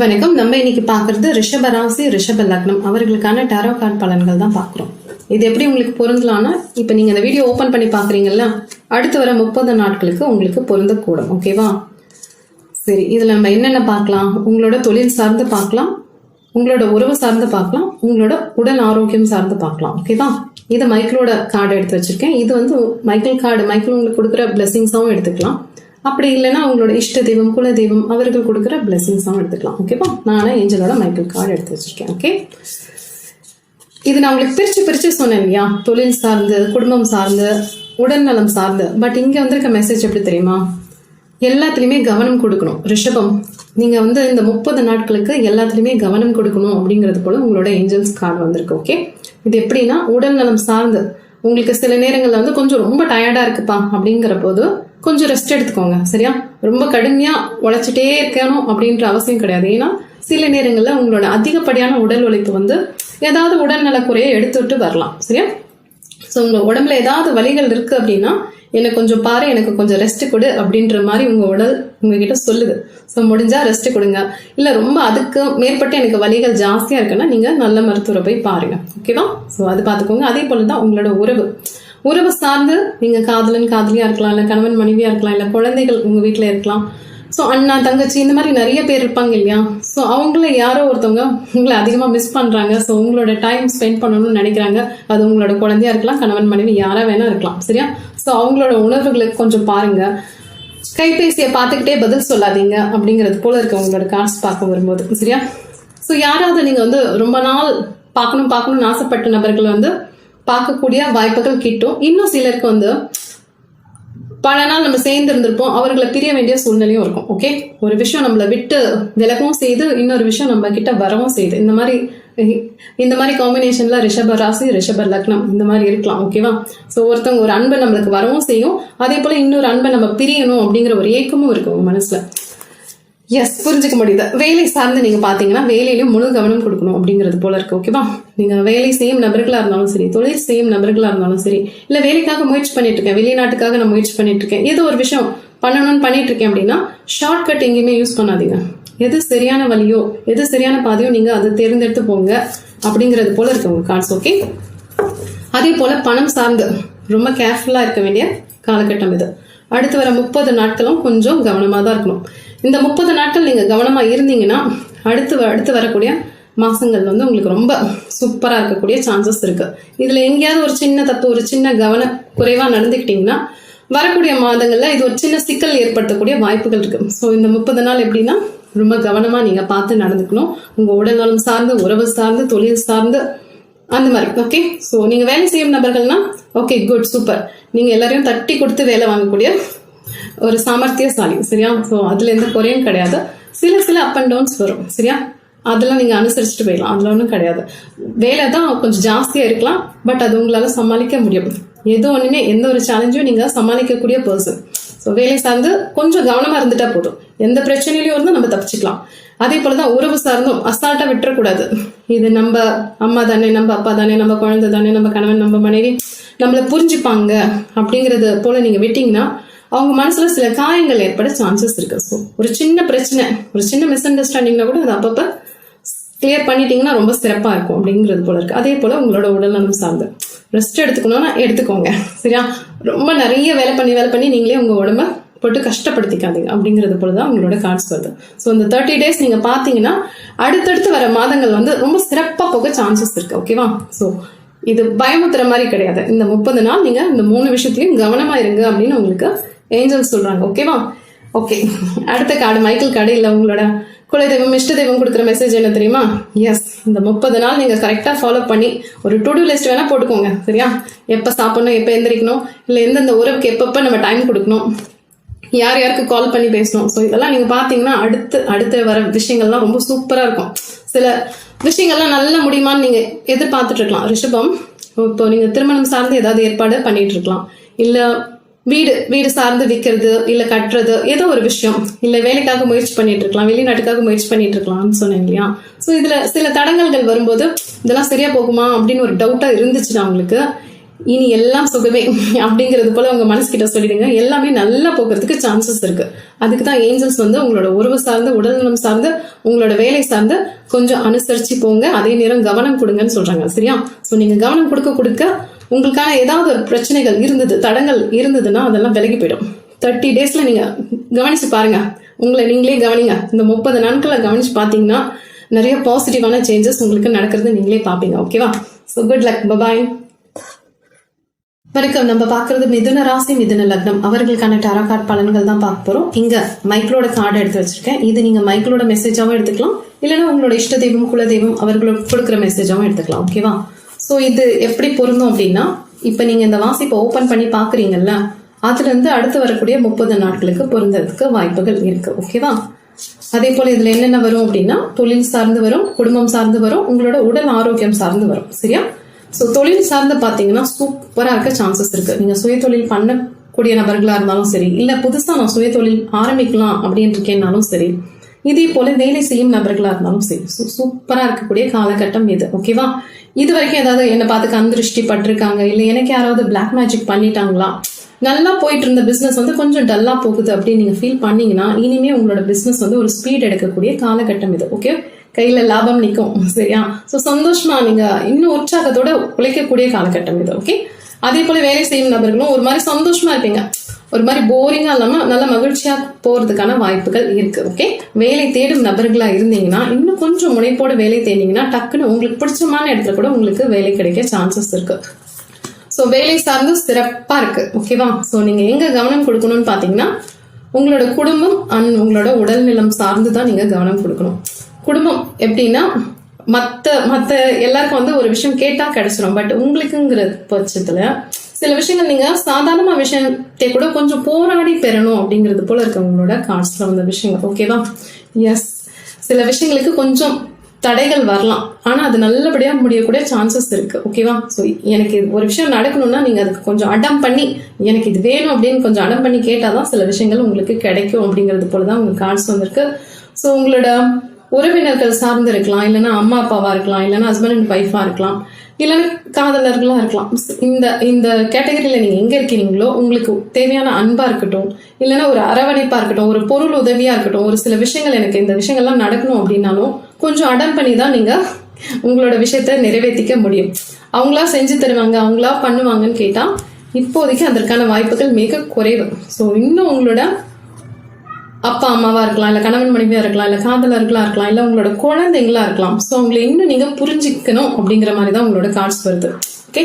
வணக்கம். நம்ம இன்னைக்கு பார்க்கறது ரிஷப ராசி ரிஷப லக்னம். அவர்களுக்கான டேரோ கார்டு பலன்கள் தான் பார்க்குறோம். இது எப்படி உங்களுக்கு பொருந்தலாம்னா இப்போ நீங்கள் இந்த வீடியோ ஓப்பன் பண்ணி பார்க்குறீங்கல்ல அடுத்து வர முப்பது நாட்களுக்கு உங்களுக்கு பொருந்தக்கூடும். ஓகேவா சரி இதில் நம்ம என்னென்ன பார்க்கலாம்? உங்களோட தொழில் சார்ந்து பார்க்கலாம். உங்களோட உறவு சார்ந்து பார்க்கலாம். உங்களோட உடல் ஆரோக்கியம் சார்ந்து பார்க்கலாம். ஓகேவா இது மைக்கிளோட கார்டு எடுத்து வச்சிருக்கேன். இது வந்து மைக்கிள் கார்டு மைக்கிள் உங்களுக்கு கொடுக்குற பிளெஸிங்ஸாகவும் எடுத்துக்கலாம். அப்படி இல்லைன்னா அவங்களோட இஷ்ட தெய்வம் குல தெய்வம் அவர்கள் கொடுக்குற பிளெஸிங்ஸாகவும் எடுத்துக்கலாம். ஓகேவா நானும் ஏஞ்சலோட மைக்கிள் கார்டு எடுத்து வச்சிருக்கேன். ஓகே இது நான் உங்களுக்கு பிரித்து பிரித்து சொன்னேன் இல்லையா? தொழில் சார்ந்து குடும்பம் சார்ந்து உடல்நலம் சார்ந்து. பட் இங்கே வந்திருக்க மெசேஜ் எப்படி தெரியுமா? எல்லாத்துலேயுமே கவனம் கொடுக்கணும். ரிஷபம் நீங்கள் வந்து இந்த முப்பது நாட்களுக்கு எல்லாத்துலேயுமே கவனம் கொடுக்கணும் அப்படிங்கிறது போல உங்களோட ஏஞ்சல்ஸ் கார்டு வந்திருக்கு. ஓகே இது எப்படின்னா உடல் நலம் சார்ந்து உங்களுக்கு சில நேரங்களில் வந்து கொஞ்சம் ரொம்ப டயர்டாக இருக்குப்பா அப்படிங்கிற போது கொஞ்சம் ரெஸ்ட் எடுத்துக்கோங்க சரியா? ரொம்ப கடுமையா உழைச்சிட்டே இருக்கணும் அப்படின்ற அவசியம் கிடையாது. ஏன்னா சில நேரங்களில் உங்களோட அதிகப்படியான உடல் உழைப்பு வந்து ஏதாவது உடல்நலக்குறையை எடுத்துட்டு வரலாம் சரியா? ஸோ உங்கள் உடம்புல ஏதாவது வலிகள் இருக்கு அப்படின்னா எனக்கு கொஞ்சம் பாரு எனக்கு கொஞ்சம் ரெஸ்ட் கொடு அப்படின்ற மாதிரி உங்க உடல் உங்ககிட்ட சொல்லுது. ஸோ முடிஞ்சா ரெஸ்ட் கொடுங்க. இல்ல ரொம்ப அதுக்கு மேற்பட்டு எனக்கு வலிகள் ஜாஸ்தியா இருக்குன்னா நீங்க நல்ல மருத்துவரை போய் பாருங்க. ஓகேவா ஸோ அது பார்த்துக்கோங்க. அதே போல தான் உங்களோட உறவு. உறவு சார்ந்து நீங்க காதலன் காதலியா இருக்கலாம் இல்ல கணவன் மனைவியா இருக்கலாம் இல்ல குழந்தைகள் உங்க வீட்டில் இருக்கலாம். ஸோ அண்ணா தங்கச்சி இந்த மாதிரி நிறைய பேர் இருப்பாங்க இல்லையா? ஸோ அவங்கள யாரோ ஒருத்தவங்க உங்களை அதிகமாக மிஸ் பண்ணுறாங்க ஸோ உங்களோட டைம் ஸ்பெண்ட் பண்ணணும்னு நினைக்கிறாங்க. அது உங்களோட குழந்தையா இருக்கலாம் கணவன் மனைவி யாரா வேணா இருக்கலாம். சரியா? ஸோ அவங்களோட உணர்வுகளுக்கு கொஞ்சம் பாருங்க. கைபேசியை பார்த்துக்கிட்டே பதில் சொல்லாதீங்க அப்படிங்கிறது போல இருக்க உங்களோட கார்ட்ஸ் பார்க்க வரும்போது. சரியா? ஸோ யாராவது நீங்கள் வந்து ரொம்ப நாள் பார்க்கணும் பார்க்கணும்னு ஆசைப்பட்ட நபர்கள் வந்து பார்க்கக்கூடிய வாய்ப்புகள் கிட்டும். இன்னும் சிலருக்கு வந்து பல நாள் நம்ம சேர்ந்து இருந்திருப்போம் அவர்களை பிரிய வேண்டிய சூழ்நிலையும் இருக்கும். ஓகே ஒரு விஷயம் நம்மளை விட்டு விலகவும் செய்து இன்னொரு விஷயம் நம்ம கிட்ட வரவும் செய்யுது இந்த மாதிரி இந்த மாதிரி காம்பினேஷன்ல ரிஷப ராசி ரிஷப லக்னம் இந்த மாதிரி இருக்கலாம். ஓகேவா ஸோ ஒருத்தவங்க ஒரு அன்பை நம்மளுக்கு வரவும் செய்யும். அதே போல இன்னொரு அன்பை நம்ம பிரியணும் அப்படிங்கிற ஒரு ஏக்கமும் இருக்கு உங்க மனசுல. எஸ் புரிஞ்சுக்க முடியுது. வேலை சார்ந்து நீங்க பாத்தீங்கன்னா வேலையிலும் முழு கவனம் கொடுக்கணும் அப்படிங்கிறது போல இருக்கு ஓகேவா நீங்க வேலை செய்யும் நபர்களா இருந்தாலும் சரி தொழில் செய்யும் நபர்களா இருந்தாலும் சரி இல்ல வேலைக்காக முயற்சி பண்ணிட்டு இருக்கேன் வெளிநாட்டுக்காக நான் முயற்சி பண்ணிட்டு இருக்கேன் ஏதோ ஒரு விஷயம் பண்ணணும்னு பண்ணிட்டு இருக்கேன் அப்படின்னா ஷார்ட் கட் எங்கேயுமே யூஸ் பண்ணாதீங்க. எது சரியான வழியோ எது சரியான பாதையோ நீங்க அதை தேர்ந்தெடுத்து போங்க அப்படிங்கிறது போல இருக்கு உங்க கார்ட்ஸ் ஓகே அதே போல பணம் சார்ந்து ரொம்ப கேர்ஃபுல்லா இருக்க வேண்டிய காலகட்டம் இது. அடுத்து வர முப்பது நாட்களும் கொஞ்சம் கவனமாக தான் இருக்கணும். இந்த முப்பது நாட்கள் நீங்கள் கவனமாக இருந்தீங்கன்னா அடுத்து வ- அடுத்து வரக்கூடிய மாதங்கள் வந்து உங்களுக்கு ரொம்ப சூப்பராக இருக்கக்கூடிய சான்சஸ் இருக்குது இதில் எங்கேயாவது ஒரு சின்ன தப்பு ஒரு சின்ன கவன குறைவாக நடந்துக்கிட்டிங்கன்னா வரக்கூடிய மாதங்களில் இது ஒரு சின்ன சிக்கல் ஏற்படுத்தக்கூடிய வாய்ப்புகள் இருக்குது ஸோ இந்த முப்பது நாள் எப்படின்னா ரொம்ப கவனமாக நீங்கள் பார்த்து நடந்துக்கணும். உங்கள் உடல் நலம் சார்ந்து உறவு சார்ந்து தொழில் சார்ந்து அந்த மாதிரி ஓகே ஸோ நீங்கள் வேலை செய்யும் நபர்கள்னா ஓகே குட் சூப்பர் நீங்கள் எல்லாரையும் தட்டி கொடுத்து வேலை வாங்கக்கூடிய ஒரு சாமர்த்தியசாலி சரியா? ஸோ அதுல எந்த குறையும் கிடையாது. சில சில அப் அண்ட் டவுன்ஸ் வரும் சரியா? அதெல்லாம் நீங்க அனுசரிச்சுட்டு போயிடலாம். அதுல ஒன்றும் கிடையாது. வேலை தான் கொஞ்சம் ஜாஸ்தியா இருக்கலாம் பட் அது உங்களால சமாளிக்க முடியும். எது ஒன்றுமே எந்த ஒரு சேலஞ்சும் நீங்க சமாளிக்கக்கூடிய பர்சன் ஸோ வேலை சார்ந்து கொஞ்சம் கவனமா இருந்துட்டா போதும். எந்த பிரச்சனையிலையும் இருந்தால் நம்ம தப்பிச்சுக்கலாம். அதே போலதான் உறவு சார்ந்தும் அசால்ட்டா விட்டுறக்கூடாது. இது நம்ம அம்மா தானே நம்ம அப்பா தானே நம்ம குழந்தை தானே நம்ம கணவன் நம்ம மனைவி நம்மள புரிஞ்சுப்பாங்க அப்படிங்கறது போல நீங்க விட்டீங்கன்னா அவங்க மனசுல சில காயங்கள் ஏற்பட சான்சஸ் இருக்கு. ஸோ ஒரு சின்ன பிரச்சனை ஒரு சின்ன மிஸ் அண்டர்ஸ்டாண்டிங்னா கூட அது அப்பப்ப கிளியர் பண்ணிட்டீங்கன்னா ரொம்ப சிறப்பா இருக்கும் அப்படிங்கிறது போல இருக்கு. அதே போல உங்களோட உடல்நலம் சார்ந்து ரெஸ்ட் எடுத்துக்கணும்னா எடுத்துக்கோங்க. சரியா? ரொம்ப நிறைய வேலை பண்ணி வேலை பண்ணி நீங்களே உங்க உடம்ப போட்டு கஷ்டப்படுத்திக்காதீங்க அப்படிங்கிறது போல தான் உங்களோட கார்ட்ஸ் வருது. ஸோ இந்த தேர்ட்டி டேஸ் நீங்க பாத்தீங்கன்னா அடுத்தடுத்து வர மாதங்கள் வந்து ரொம்ப சிறப்பா போக சான்சஸ் இருக்கு. ஓகேவா ஸோ இது பயமுத்துற மாதிரி கிடையாது. இந்த முப்பது நாள் நீங்க இந்த மூணு விஷயத்தையும் கவனமா இருங்க அப்படின்னு உங்களுக்கு ஏஞ்சல் சொல்றாங்க ஓகேவா ஓகே அடுத்த கார்டு மைக்கேல் கார்டு இல்லை உங்களோட குலதெய்வம் இஷ்ட தெய்வம் கொடுக்குற மெசேஜ் என்ன தெரியுமா? எஸ் இந்த முப்பது நாள் நீங்கள் கரெக்டாக ஃபாலோ பண்ணி ஒரு டு டூ லிஸ்ட் வேணால் போட்டுக்கோங்க சரியா? எப்போ சாப்பிடணும் எப்போ எந்திரிக்கணும் இல்லை எந்தெந்த உறவுக்கு எப்பப்போ நம்ம டைம் கொடுக்கணும் யார் யாருக்கு கால் பண்ணி பேசணும். ஸோ இதெல்லாம் நீங்கள் பார்த்தீங்கன்னா அடுத்து அடுத்து வர விஷயங்கள்லாம் ரொம்ப சூப்பராக இருக்கும். சில விஷயங்கள்லாம் நல்லா முடியுமான்னு நீங்கள் எதிர்பார்த்துட்டு இருக்கலாம். ரிஷபம் இப்போ நீங்கள் திருமணம் சார்ந்து ஏதாவது ஏற்பாடு பண்ணிட்டு இருக்கலாம். இல்லை வீடு வீடு சார்ந்து விற்கிறது இல்ல கட்டுறது ஏதோ ஒரு விஷயம். இல்ல வேலைக்காக முயற்சி பண்ணிட்டு இருக்கலாம் வெளிநாட்டுக்காக முயற்சி பண்ணிட்டு இருக்கலாம்னு சொன்னேன் இல்லையா? ஸோ இதுல சில தடங்கல்கள் வரும்போது இதெல்லாம் சரியா போகுமா அப்படின்னு ஒரு டவுட்டா இருந்துச்சுன்னா அவங்களுக்கு இனி எல்லாம் சுகமே. அப்படிங்கிறது போல உங்க மனசுக்கிட்ட சொல்லிடுங்க. எல்லாமே நல்லா போகிறதுக்கு சான்சஸ் இருக்கு. அதுக்கு தான் ஏஞ்சல்ஸ் வந்து உங்களோட உறவு சார்ந்து உடல்நலம் சார்ந்து உங்களோட வேலை சார்ந்து கொஞ்சம் அனுசரிச்சு போங்க. அதே நேரம் கவனம் கொடுங்கன்னு சொல்றாங்க. சரியா? ஸோ நீங்க கவனம் கொடுக்க கொடுக்க உங்களுக்கான ஏதாவது ஒரு பிரச்சனைகள் இருந்தது தடங்கள் இருந்ததுன்னா அதெல்லாம் விலகி போயிடும். தேர்ட்டி டேஸ்ல நீங்க கவனிச்சு பாருங்க. உங்களை நீங்களே கவனிங்க. இந்த முப்பது நாட்களை கவனிச்சு பார்த்தீங்கன்னா நிறைய பாசிட்டிவான சேஞ்சஸ் உங்களுக்கு நடக்கிறது நீங்களே பார்ப்பீங்க ஓகேவா ஸோ குட் லக் பபாய் வணக்கம். நம்ம பாக்குறது மிதுன ராசி மிதுன லக்னம். அவர்களுக்கான டாரா கார்டு பலன்கள் தான் பார்க்க போறோம். இங்க மைக்கிளோட கார்டு எடுத்து வச்சிருக்கேன். இது நீங்க மைக்கிளோட மெசேஜாவும் எடுத்துக்கலாம். இல்லைன்னா உங்களோட இஷ்ட தெய்வம் குல தெய்வம் கொடுக்குற மெசேஜாவும் எடுத்துக்கலாம். ஓகேவா ஸோ இது எப்படி பொருந்தும் அப்படின்னா இப்போ நீங்க இந்த வாசிப்பை ஓபன் பண்ணி பாக்குறீங்கல்ல அதுல இருந்து அடுத்து வரக்கூடிய முப்பது நாட்களுக்கு பொருந்ததுக்கு வாய்ப்புகள் இருக்கு. ஓகேவா அதே போல இதுல என்னென்ன வரும் அப்படின்னா தொழில் சார்ந்து வரும் குடும்பம் சார்ந்து வரும் உங்களோட உடல் ஆரோக்கியம் சார்ந்து வரும். சரியா? ஸோ தொழில் சார்ந்து பார்த்தீங்கன்னா சூப்பராக இருக்க சான்சஸ் இருக்கு. நீங்கள் சுய தொழில் பண்ணக்கூடிய நபர்களாக இருந்தாலும் சரி இல்லை புதுசாக நான் சுய தொழில் ஆரம்பிக்கலாம் அப்படின்னு இருக்கேன்னாலும் சரி இதே போல வேலை செய்யும் நபர்களாக இருந்தாலும் சரி சூ- சூப்பராக இருக்கக்கூடிய காலகட்டம் இது ஓகேவா இது வரைக்கும் ஏதாவது என்னை பார்த்து கந்திருஷ்டி பட்டிருக்காங்க இல்லை எனக்கு யாராவது பிளாக் மேஜிக் பண்ணிட்டாங்களா? நல்லா போயிட்டு இருந்த பிஸ்னஸ் வந்து கொஞ்சம் டல்லாக போகுது அப்படின்னு நீங்கள் ஃபீல் பண்ணீங்கன்னா இனிமே உங்களோட பிஸ்னஸ் வந்து ஒரு ஸ்பீட் எடுக்கக்கூடிய காலகட்டம் இது ஓகே கையில லாபம் நிற்கும் சரியா? ஸோ சந்தோஷமா நீங்க இன்னும் உற்சாகத்தோட உழைக்கக்கூடிய காலகட்டம் இது ஓகே அதே போல வேலை செய்யும் நபர்களும் ஒரு மாதிரி சந்தோஷமா இருப்பீங்க. ஒரு மாதிரி போரிங்கா இல்லாம நல்ல மகிழ்ச்சியா போறதுக்கான வாய்ப்புகள் இருக்கு ஓகே வேலை தேடும் நபர்களா இருந்தீங்கன்னா இன்னும் கொஞ்சம் முனைப்போட வேலை தேடிங்கன்னா டக்குன்னு உங்களுக்கு பிடிச்சமான இடத்துல கூட உங்களுக்கு வேலை கிடைக்க சான்சஸ் இருக்கு. ஸோ வேலை சார்ந்து சிறப்பா இருக்கு ஓகேவா ஸோ நீங்க எங்க கவனம் கொடுக்கணும்னு பாத்தீங்கன்னா உங்களோட குடும்பம் அண்ட் உங்களோட உடல்நலம் சார்ந்து தான் நீங்க கவனம் கொடுக்கணும். குடும்பம் எப்படின்னா மற்ற மற்ற எல்லாருக்கும் வந்து ஒரு விஷயம் கேட்டால் கிடைச்சிரும். பட் உங்களுக்குங்கிற பட்சத்தில் சில விஷயங்கள் நீங்கள் சாதாரண விஷயத்தை கூட கொஞ்சம் போராடி பெறணும் அப்படிங்கிறது போல இருக்க உங்களோட கார்ட்ஸ்ல வந்த விஷயங்கள். ஓகேவா எஸ் சில விஷயங்களுக்கு கொஞ்சம் தடைகள் வரலாம். ஆனால் அது நல்லபடியாக முடியக்கூடிய சான்சஸ் இருக்குது ஓகேவா ஸோ எனக்கு இது ஒரு விஷயம் நடக்கணும்னா நீங்கள் அதுக்கு கொஞ்சம் அடம் பண்ணி எனக்கு இது வேணும் அப்படின்னு கொஞ்சம் அடம் பண்ணி கேட்டால் தான் சில விஷயங்கள் உங்களுக்கு கிடைக்கும் அப்படிங்கிறது போல தான் உங்களுக்கு கார்ட்ஸ் வந்திருக்கு. ஸோ உங்களோட உறவினர்கள் சார்ந்து இருக்கலாம் இல்லைன்னா அம்மா அப்பாவா இருக்கலாம் இல்லைன்னா ஹஸ்பண்ட் அண்ட் ஒய்ஃபா இருக்கலாம் இல்லைன்னா காதலர்களா இருக்கலாம். இந்த இந்த கேட்டகரியில நீங்க எங்க இருக்கிறீங்களோ உங்களுக்கு தேவையான அன்பா இருக்கட்டும் இல்லைன்னா ஒரு அரவணைப்பா இருக்கட்டும் ஒரு பொருள் உதவியா இருக்கட்டும் ஒரு சில விஷயங்கள் எனக்கு இந்த விஷயங்கள்லாம் நடக்கணும் அப்படின்னாலும் கொஞ்சம் அடம் பண்ணி தான் நீங்க உங்களோட விஷயத்த நிறைவேற்றிக்க முடியும். அவங்களா செஞ்சு தருவாங்க அவங்களா பண்ணுவாங்கன்னு கேட்டா இப்போதைக்கு அதற்கான வாய்ப்புகள் மிக குறைவு. ஸோ இன்னும் உங்களோட அப்பா அம்மாவா இருக்கலாம் இல்ல கணவன் மனைவியா இருக்கலாம் இல்ல காதலர்களா இருக்கலாம் இல்ல உங்களோட குழந்தைங்களா இருக்கலாம். ஸோ உங்களை இன்னும் நீங்க புரிஞ்சுக்கணும் அப்படிங்கிற மாதிரி தான் உங்களோட கார்ட்ஸ் வருது. ஓகே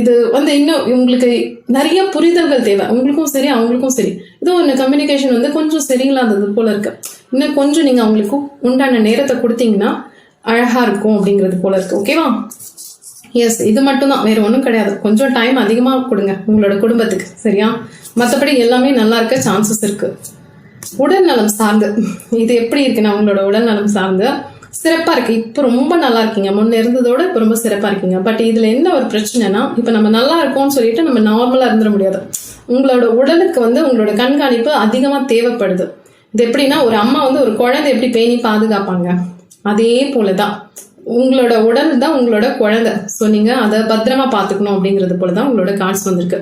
இது வந்து இன்னும் உங்களுக்கு நிறைய புரிதல்கள் தேவை. உங்களுக்கும் சரி அவங்களுக்கும் சரி. இது ஒன்று கம்யூனிகேஷன் வந்து கொஞ்சம் சரியில்லாதது போல இருக்கு. இன்னும் கொஞ்சம் நீங்க அவங்களுக்கு உண்டான நேரத்தை கொடுத்தீங்கன்னா அழகா இருக்கும் அப்படிங்கிறது போல இருக்கு. ஓகேவா எஸ் இது மட்டும்தான். வேற ஒன்றும் கிடையாது. கொஞ்சம் டைம் அதிகமாக கொடுங்க உங்களோட குடும்பத்துக்கு. சரியா? மற்றபடி எல்லாமே நல்லா இருக்க சான்சஸ் இருக்குது உடல் நலம் சார்ந்து இது எப்படி இருக்குன்னா உங்களோட உடல் நலம் சார்ந்து சிறப்பா இருக்கு. இப்போ ரொம்ப நல்லா இருக்கீங்க. முன்ன இருந்ததோட இப்போ ரொம்ப சிறப்பா இருக்கீங்க. பட் இதுல என்ன ஒரு பிரச்சனைனா இப்போ நம்ம நல்லா இருக்கோம்னு சொல்லிட்டு நம்ம நார்மலா இருந்துட முடியாது. உங்களோட உடலுக்கு வந்து உங்களோட கண்காணிப்பு அதிகமா தேவைப்படுது. இது எப்படின்னா ஒரு அம்மா வந்து ஒரு குழந்தை எப்படி பேணி பாதுகாப்பாங்க? அதே போலதான். உங்களோட உடல் தான் உங்களோட குழந்தை. ஸோ நீங்கள் அதை பத்திரமா பார்த்துக்கணும் அப்படிங்கிறது போல தான் உங்களோட கார்ட்ஸ் வந்திருக்கு.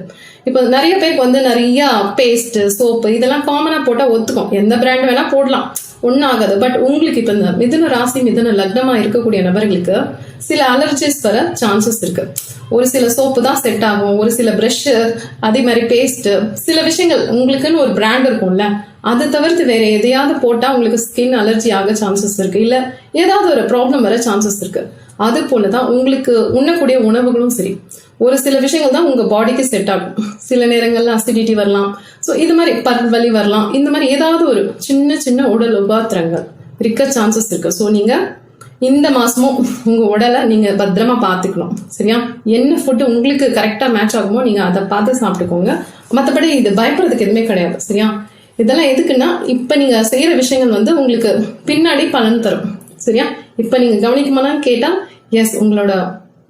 இப்போ நிறைய பேருக்கு வந்து நிறைய பேஸ்ட் சோப்பு இதெல்லாம் காமனாக போட்டால் ஒத்துக்கும். எந்த பிராண்ட் வேணால் போடலாம். ஒன்றும் ஆகாது. பட் உங்களுக்கு இப்போ இந்த மிதுன ராசி மிதுன லக்னமாக இருக்கக்கூடிய நபர்களுக்கு சில அலர்ஜிஸ் வர சான்சஸ் இருக்கு. ஒரு சில சோப்பு தான் செட் ஆகும். ஒரு சில ப்ரஷ் அதே மாதிரி பேஸ்ட் சில விஷயங்கள் உங்களுக்குன்னு ஒரு பிராண்ட் இருக்கும்ல அதை தவிர்த்து வேற எதையாவது போட்டா உங்களுக்கு ஸ்கின் அலர்ஜி ஆக சான்சஸ் இருக்கு. இல்ல ஏதாவது ஒரு ப்ராப்ளம் வர சான்சஸ் இருக்கு. அது போலதான் உங்களுக்கு உண்ணக்கூடிய உணவுகளும் சரி. ஒரு சில விஷயங்கள் தான் உங்க பாடிக்கு செட் ஆகும். சில நேரங்கள்ல அசிடிட்டி வரலாம். ஸோ இது மாதிரி பல் வலி வரலாம். இந்த மாதிரி ஏதாவது ஒரு சின்ன சின்ன உடல் உபாத்திரங்கள் இருக்க சான்சஸ் இருக்கு. ஸோ நீங்க இந்த மாசமும் உங்க உடலை நீங்க பத்திரமா பாத்துக்கணும் சரியா? என்ன ஃபுட்டு உங்களுக்கு கரெக்டா மேட்ச் ஆகுமோ நீங்க அதை பார்த்து சாப்பிட்டுக்கோங்க. மற்றபடி இது பயப்படுறதுக்கு எதுவுமே கிடையாது. சரியா? இதெல்லாம் எதுக்குன்னா இப்ப நீங்க செய்யற விஷயங்கள் வந்து உங்களுக்கு பின்னாடி பலன் தரும். சரியா? இப்ப நீங்க கவனிக்குமானா கேட்டா எஸ் உங்களோட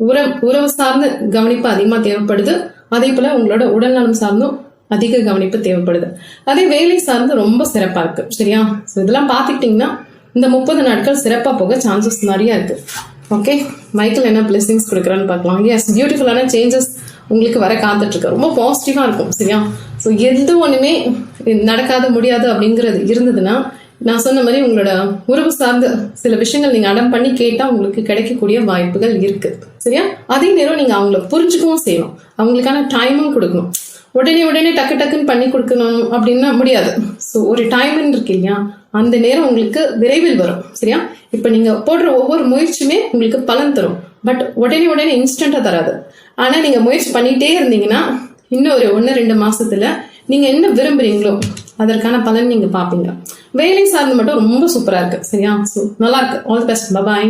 உற உறவு சார்ந்த கவனிப்பு அதிகமா தேவைப்படுது. அதே போல உங்களோட உடல்நலம் சார்ந்தும் அதிக கவனிப்பு தேவைப்படுது. அதே வேலை சார்ந்து ரொம்ப சிறப்பா இருக்கு. சரியா? ஸோ இதெல்லாம் பார்த்துக்கிட்டிங்கன்னா இந்த முப்பது நாட்கள் சிறப்பாக போக சான்சஸ் நிறைய இருக்கு. ஓகே மைக்கேல் என்ன பிளெஸிங்ஸ் கொடுக்குறான்னு பார்க்கலாம். எஸ் பியூட்டிஃபுல்லான சேஞ்சஸ் உங்களுக்கு வர காத்துட்ருக்கு ரொம்ப பாசிட்டிவாக இருக்கும் சரியா? ஸோ எந்த ஒன்றுமே நடக்காத முடியாது அப்படிங்கிறது இருந்ததுன்னா நான் சொன்ன மாதிரி உங்களோட உறவு சார்ந்த சில விஷயங்கள் நீங்கள் அடம் பண்ணி கேட்டால் உங்களுக்கு கிடைக்கக்கூடிய வாய்ப்புகள் இருக்குது சரியா? அதே நேரம் நீங்கள் அவங்கள புரிஞ்சுக்கவும் செய்யணும். அவங்களுக்கான டைமும் கொடுக்கணும். உடனே உடனே டக்கு டக்குன்னு பண்ணி கொடுக்கணும் அப்படின்னா முடியாது. ஸோ ஒரு டைம்னு இருக்கு இல்லையா? அந்த நேரம் உங்களுக்கு விரைவில் வரும் சரியா? இப்போ நீங்கள் போடுற ஒவ்வொரு முயற்சியுமே உங்களுக்கு பலன் தரும். பட் உடனே உடனே இன்ஸ்டண்ட்டாக தராது. ஆனால் நீங்கள் முயற்சி பண்ணிகிட்டே இருந்தீங்கன்னா இன்னும் ஒரு ஒன்று ரெண்டு மாதத்தில் நீங்கள் என்ன விரும்புறீங்களோ அதற்கான பலன் நீங்கள் பார்ப்பீங்க வேலை சார்ந்து மட்டும் ரொம்ப சூப்பராக இருக்குது சரியா? ஸோ நல்லா இருக்கு. All the best bye